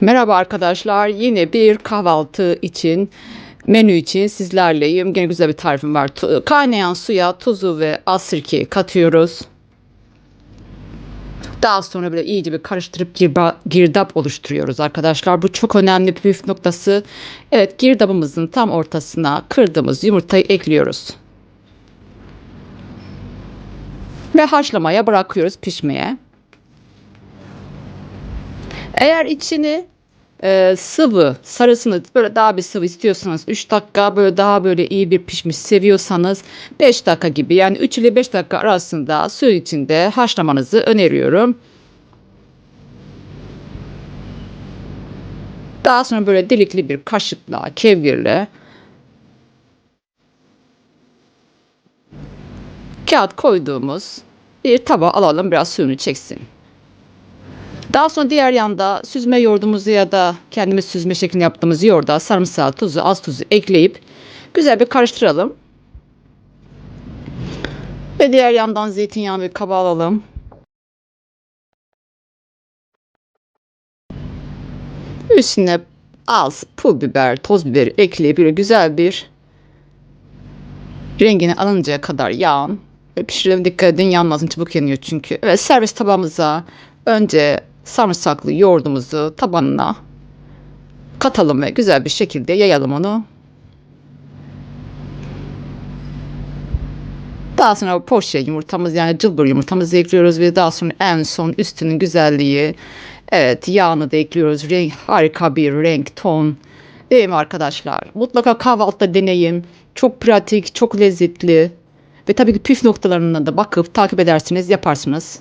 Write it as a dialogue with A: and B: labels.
A: Merhaba arkadaşlar. Yine bir kahvaltı için menü için sizlerleyim. Gene güzel bir tarifim var. Kaynayan suya tuzu ve az katıyoruz. Daha sonra böyle iyice bir karıştırıp girba, girdap oluşturuyoruz arkadaşlar. Bu çok önemli bir püf noktası. Evet girdabımızın tam ortasına kırdığımız yumurtayı ekliyoruz. Ve haşlamaya bırakıyoruz pişmeye. Eğer içini e, sıvı sarısını böyle daha bir sıvı istiyorsanız 3 dakika böyle daha böyle iyi bir pişmiş seviyorsanız 5 dakika gibi yani 3 ile 5 dakika arasında su içinde haşlamanızı öneriyorum. Daha sonra böyle delikli bir kaşıkla, kevgirle kağıt koyduğumuz bir tabağa alalım biraz suyunu çeksin. Daha sonra diğer yanda süzme yoğurdumuzu ya da kendimiz süzme şeklinde yaptığımız yoğurda sarımsağı, tuzu, az tuzu ekleyip güzel bir karıştıralım. Ve diğer yandan zeytinyağını bir kaba alalım. Üstüne az pul biber, toz biber ekleyip böyle güzel bir rengini alıncaya kadar yağın ve pişirelim. Dikkat edin yanmasın çabuk yanıyor çünkü. Evet servis tabağımıza önce sarımsaklı yoğurdumuzu tabanına katalım ve güzel bir şekilde yayalım onu. Daha sonra poşe yumurtamız yani cılbır yumurtamızı ekliyoruz ve daha sonra en son üstünün güzelliği evet yağını da ekliyoruz. Renk, harika bir renk ton. Değil mi arkadaşlar? Mutlaka kahvaltıda deneyin. Çok pratik, çok lezzetli. Ve tabii ki püf noktalarına da bakıp takip edersiniz, yaparsınız.